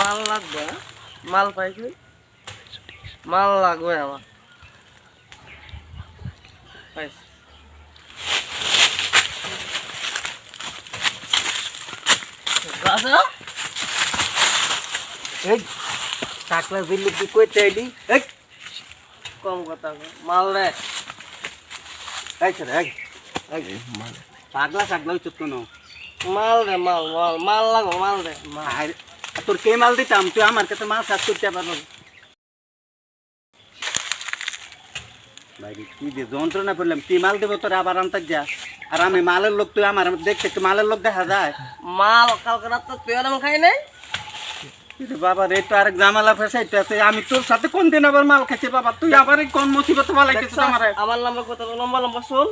মাল লাগবে হ্যাঁ? মাল পাইছি। মাল লাগবে আমার। পাইছি। রাজা? এই টাকলা দিল্লি তুই কই চাইলি এই কম কথা কও। মাল রে এই ছেড়ে এই এই পাগলা টাকলা হইছত কোন। মাল রে মাল মাল মাল লাগো মাল রে মাল আর তোর কে মাল দিতাম? তুই আমার কাছে মাল চাষ করতে পারব বাইরে কি যে যন্ত্রণা করলাম। কি মাল দেবো তোর আবার আনতে যা? আর আমি মালের লোক তুই আমার দেখতে একটু মালের লোক দেখা যায়। মাল কালকে রাত তো তুই আর আমি খাই নাই। বাবা রে তো আরেক জামালা ফেসাইতে আছে। আমি তোর সাথে কোন দিন আবার মাল খাইছি বাবা? তুই আবার কোন মুসিবত বালাইছিস দেখছস? আমার? আমার নাম্বার কত লম্বা লম্বা শোন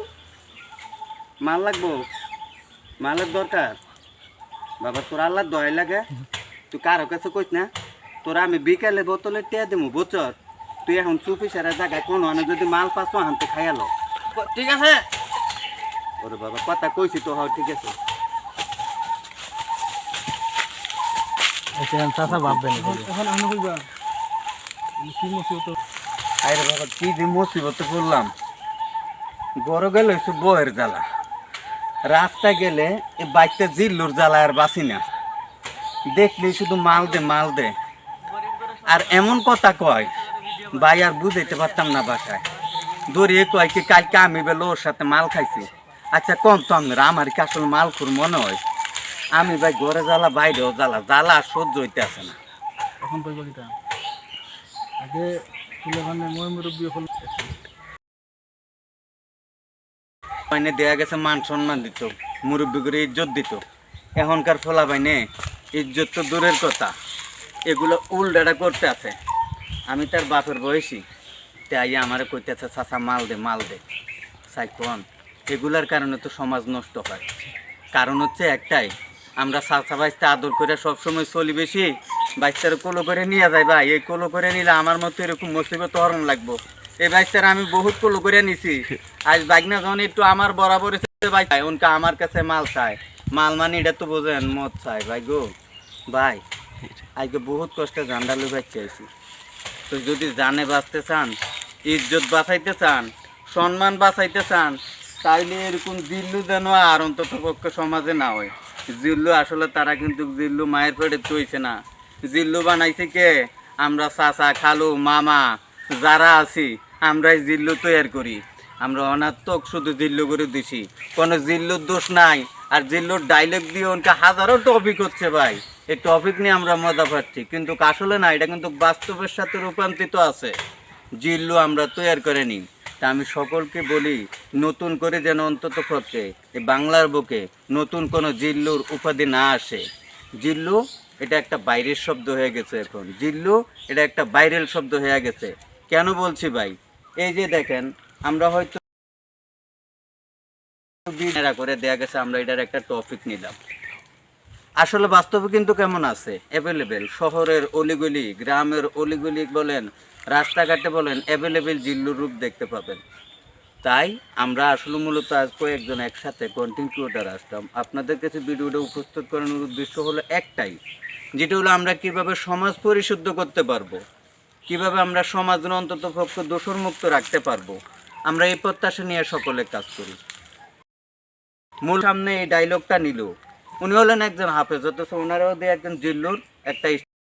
মাল লাগবো? মালের দরকার? বাবা তোর আল্লাহ দয় লাগে। তুই কারও কাছে কইস না তোরা আমি বিকালে বোতলে টিয়া দেবো বছর তুই এখন চুপি সারা জায়গায় কোনো আনে যদি মাল পাস হানতে খাইয়ালো ঠিক আছে। ওরে বাবা কথা কইছি তো হয় ঠিক আছে। কি যে মুসিবত করলাম। গরো গেলে একটু বয়ের জ্বালা। রাস্তা গেলে এ বাইকটা জিল্লুর জ্বালা আর বাসি না। দেখলি শুধু মাল দে মাল দে। আর এমন কথা কয় ভাই আর বুঝাইতে পারতাম না বাসায়। দড়িয়ে কয় কি কালকে আমি বেলো ওর সাথে মাল খাইছি। আচ্ছা কম তো আপনার আমার কি আসলে মাল খুর মনে হয়? আমি ভাই ঘরে জ্বালা বাইরেও জ্বালা জ্বালা আর সহ্য হইতে আসে না। এখন কইবা কিটা আগে তুলে মই মুরব্বী হল। বাইনে দেয়া গেছে মান সম্মান দিত মুরব্বী করে ইজ্জত দিত। এখনকার ফোলা বাইনে ইজ্জত তো দূরের কথা। এগুলো উল্টাটা করতে আছে। আমি তার বাপের বয়সী। তাই আমার কইতেছে, চাচা, মাল দে মাল দে। সাইকন এগুলার কারণে তো সমাজ নষ্ট হয়। কারণ হচ্ছে একটাই, আমরা চাচা বাইসতে আদর করে সবসময় চলি বেশি বাইসটার কোলো করে নিয়ে যায় ভাই। এই কোলো করে নিলে আমার মতো এরকম মুসিবত হরণ লাগবো। এই বাইকটার আমি বহুত কোলো করে নিছি। আজ বাইক না যখন একটু আমার বরাবর বাইক উনকা আমার কাছে মাল চায়। মাল এটা তো বোঝেন, মদ চাই, ভাই গো। ভাই, আজকে বহুত কষ্টে জান্ডালু লুকাই চাইছি তো যদি জানে বাঁচতে চান, ইজ্জত বাঁচাইতে চান, সম্মান বাঁচাইতে চান, তাইলে এরকম জিল্লু যেন আর অন্তত পক্ষে সমাজে না হয়। জিল্লু আসলে তারা কিন্তু জিল্লু মায়ের পেটে চইছে না। জিল্লু বানাইছে কে? আমরা চাচা, খালু, মামা, যারা আছি, আমরাই জিল্লু তৈরি করি। আমরা অনাত্মক শুধু জিল্লু করে দিছি। কোনো জিল্লুর দোষ নাই। আর জিল্লুর ডাইলগ দিয়ে ওনকে হাজারো টপিক হচ্ছে ভাই, এই টপিক নিয়ে আমরা মজা পাচ্ছি। কিন্তু আসলে না, এটা কিন্তু বাস্তবের সাথে রূপান্তরিত আছে। জিল্লু, আমরা তৈরি করে নিই। তা আমি সকলকে বলি, নতুন করে যেন অন্তত পক্ষে এই বাংলার বুকে নতুন কোনো জিল্লুর উপাধি না আসে। জিল্লু, এটা একটা বাইরের শব্দ হয়ে গেছে এখন। জিল্লু, এটা একটা বাইরের শব্দ হয়ে গেছে। কেন বলছি ভাই? এই যে দেখেন, আমরা হয়তো বিনারা করে, দেয়া গেছে, আমরা এটার একটা টপিক নিলাম। আসলে বাস্তবে কিন্তু কেমন আছে? অ্যাভেলেবেল শহরের অলিগলি, গ্রামের অলিগলি বলেন, রাস্তাঘাটে বলেন অ্যাভেলেবেল জিল্লুর রূপ দেখতে পাবেন। তাই আমরা আসলে মূলত আজ কয়েকজন একসাথে কন্টেন্ট ক্রিয়েটার আসলাম। আপনাদের কাছে ভিডিওটা উপস্থিত করানোর উদ্দেশ্য হলো একটাই, যেটা হলো আমরা কীভাবে সমাজ পরিশুদ্ধ করতে পারব, কীভাবে আমরা সমাজের অন্তত পক্ষে দোষর মুক্ত রাখতে পারব। আমরা এই প্রত্যাশা নিয়ে সকলে কাজ করি। মূল সামনে এই ডায়লগটা নিল। উনি হলেন একজন হাফেজ, অথচ ওনারাও দিয়ে একজন জিল্লুর একটা